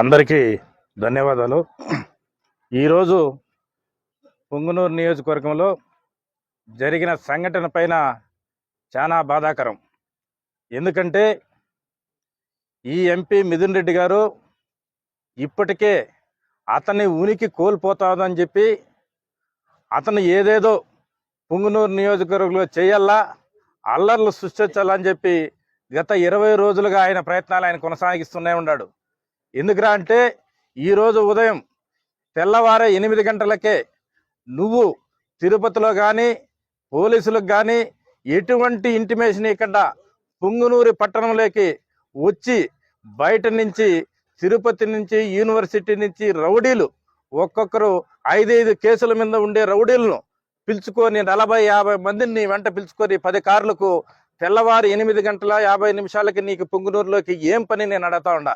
అందరికీ ధన్యవాదాలు. ఈరోజు పొంగునూరు నియోజకవర్గంలో జరిగిన సంఘటన పైన చాలా బాధాకరం. ఎందుకంటే ఈ ఎంపీ మిథున్ రెడ్డి గారు ఇప్పటికే అతని ఉనికి కోల్పోతాదని చెప్పి అతను ఏదేదో పొంగునూరు నియోజకవర్గంలో చేయాలా అల్లర్లు సృష్టించాలని చెప్పి గత ఇరవై రోజులుగా ఆయన ప్రయత్నాలు ఆయన కొనసాగిస్తూనే ఉన్నాడు. ఎందుకురా అంటే ఈరోజు ఉదయం తెల్లవారే ఎనిమిది గంటలకే నువ్వు తిరుపతిలో కానీ పోలీసులకు కానీ ఎటువంటి ఇంటిమేషన్ ఇక్కడ పుంగునూరి పట్టణంలోకి వచ్చి బయట నుంచి తిరుపతి నుంచి యూనివర్సిటీ నుంచి రౌడీలు ఒక్కొక్కరు ఐదైదు కేసుల మీద ఉండే రౌడీలను పిలుచుకొని నలభై యాభై మందిని వెంట పిలుచుకొని పది కార్లకు తెల్లవారు ఎనిమిది గంటల యాభై నిమిషాలకి నీకు పుంగునూరులోకి ఏం పని నేను అడతా ఉండా?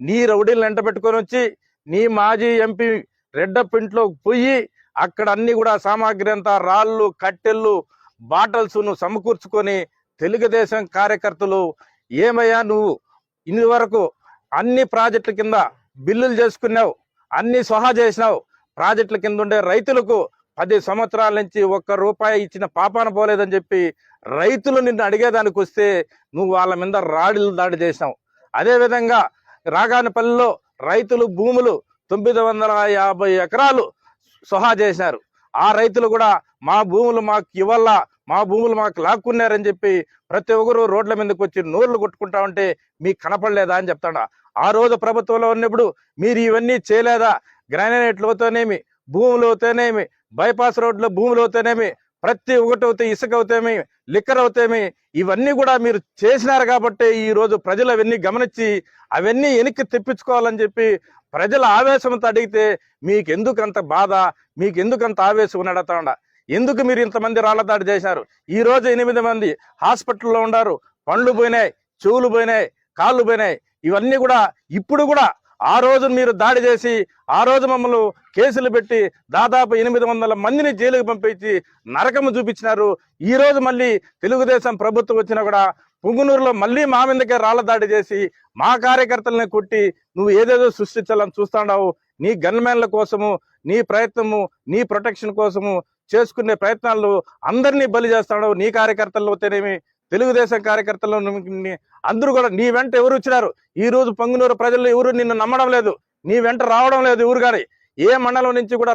నీ రౌడీలను వెంట పెట్టుకొని వచ్చి నీ మాజీ ఎంపీ రెడ్డప్ ఇంట్లో పోయి అక్కడ అన్ని కూడా సామాగ్రి అంతా రాళ్ళు కట్టెళ్ళు బాటల్స్ను సమకూర్చుకొని తెలుగుదేశం కార్యకర్తలు ఏమయ్యా నువ్వు? ఇన్ని వరకు అన్ని ప్రాజెక్టుల కింద బిల్లులు చేసుకున్నావు అన్ని సహా చేసినావు. ప్రాజెక్టుల కింద ఉండే రైతులకు పది సంవత్సరాల నుంచి ఒక్క రూపాయి ఇచ్చిన పాపాన పోలేదని చెప్పి రైతులు నిన్ను అడిగేదానికి వస్తే నువ్వు వాళ్ళ మీద రాడిలు దాడి చేసినావు. అదేవిధంగా రాగానపల్లిలో రైతులు భూములు తొమ్మిది వందల యాభై ఎకరాలు సొహా చేశారు. ఆ రైతులు కూడా మా భూములు మాకు ఇవ్వాల మా భూములు మాకు లాక్కున్నారని చెప్పి ప్రతి ఒక్కరు రోడ్ల మీదకి వచ్చి నోర్లు కొట్టుకుంటా ఉంటే మీకు కనపడలేదా అని చెప్తాడా. ఆ రోజు ప్రభుత్వంలో ఉన్నప్పుడు మీరు ఇవన్నీ చేయలేదా? గ్రానైట్లతోనేమి భూములు అవుతానేమి బైపాస్ రోడ్లు భూములు అవుతానేమి ప్రతి ఒకటి అవుతే ఇసుక అవుతేమి లిక్కర్ అవుతేమి ఇవన్నీ కూడా మీరు చేసినారు కాబట్టి ఈరోజు ప్రజలు అవన్నీ గమనించి అవన్నీ వెనక్కి తెప్పించుకోవాలని చెప్పి ప్రజల ఆవేశంతో అడిగితే మీకు ఎందుకు అంత బాధ మీకు ఎందుకు అంత ఆవేశం నడతా ఉండ. ఎందుకు మీరు ఇంతమంది రాళ్ళ దాడి చేశారు ఈ రోజు ఎనిమిది మంది హాస్పిటల్లో ఉన్నారు పండ్లు పోయినాయి చెవులు పోయినాయి కాళ్ళు పోయినాయి ఇవన్నీ కూడా ఇప్పుడు కూడా ఆ రోజు మీరు దాడి చేసి ఆ రోజు మమ్మల్ని కేసులు పెట్టి దాదాపు ఎనిమిది వందల మందిని జైలుకు పంపించి నరకము చూపించినారు. ఈ రోజు మళ్ళీ తెలుగుదేశం ప్రభుత్వం వచ్చినా కూడా పుంగునూరులో మళ్ళీ మా మీదకే రాళ్ళ దాడి చేసి మా కార్యకర్తలని కొట్టి నువ్వు ఏదేదో సృష్టించాలని చూస్తాడావు. నీ గన్మెన్ల కోసము నీ ప్రయత్నము నీ ప్రొటెక్షన్ కోసము చేసుకునే ప్రయత్నాలు అందరినీ బలి చేస్తాడు నీ కార్యకర్తలు అవుతేనేమి తెలుగుదేశం కార్యకర్తలు అందరూ కూడా నీ వెంట ఎవరు వచ్చినారు? ఈ రోజు పొంగునూరు ప్రజలు ఎవరు నిన్ను నమ్మడం లేదు. నీ వెంట రావడం లేదు ఎవరు గారి ఏ మండలం నుంచి కూడా